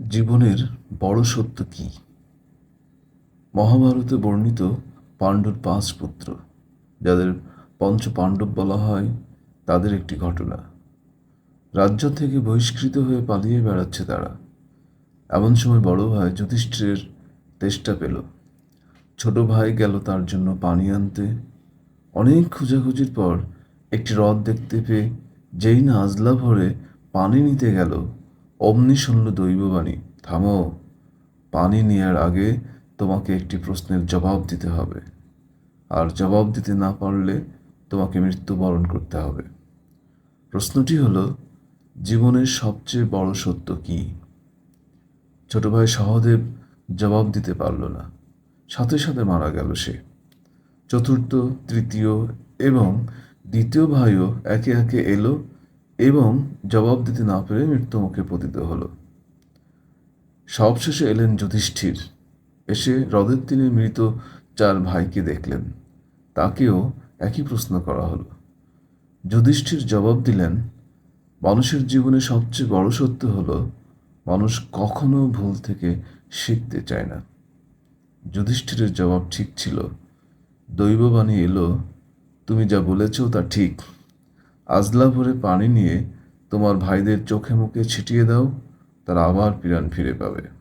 জীবনের বড় সত্য কি? মহাভারতে বর্ণিত পাণ্ডুর পাঁচ পুত্র, যাদের পঞ্চ পাণ্ডব বলা হয়, তাদের একটি ঘটনা। রাজ্য থেকে বহিষ্কৃত হয়ে পালিয়ে বেড়াচ্ছে তারা। এমন সময় বড় ভাই যুধিষ্ঠিরের তেষ্টা পেল। ছোট ভাই গেল তার জন্য পানি আনতে। অনেক খোঁজাখুঁজির পর একটি হ্রদ দেখতে পেয়ে যেই না আজলা ভরে পানি নিতে গেল অমনি শুনল দৈববাণী থামো, পানি নেওয়ার আগে তোমাকে একটি প্রশ্নের জবাব দিতে হবে। আর জবাব দিতে না পারলে তোমাকে মৃত্যুবরণ করতে হবে। প্রশ্নটি হলো, জীবনের সবচেয়ে বড় সত্য কি? ছোট ভাই সহদেব জবাব দিতে পারল না। সাথে সাথে মারা গেল সে। চতুর্থ, তৃতীয় এবং দ্বিতীয় ভাইও একে একে এলো এবং জবাব দিতে না পেরে মৃত্যুমুখে পতিত হলো। সবশেষে এলেন যুধিষ্ঠির। এসে হ্রদের তীরে মৃত চার ভাইকে দেখলেন। তাকেও একই প্রশ্ন করা হলো। যুধিষ্ঠির জবাব দিলেন, মানুষের জীবনে সবচেয়ে বড় সত্য হলো, মানুষ কখনো ভুল থেকে শিখতে চায় না। যুধিষ্ঠিরের জবাব ঠিক ছিল। দৈববাণী এলো, তুমি যা বলেছ তা ঠিক। আজলা ভরে পানি নিয়ে তোমার ভাইদের চোখে মুখে ছিটিয়ে দাও, তারা আবার পিরান ফিরে পাবে।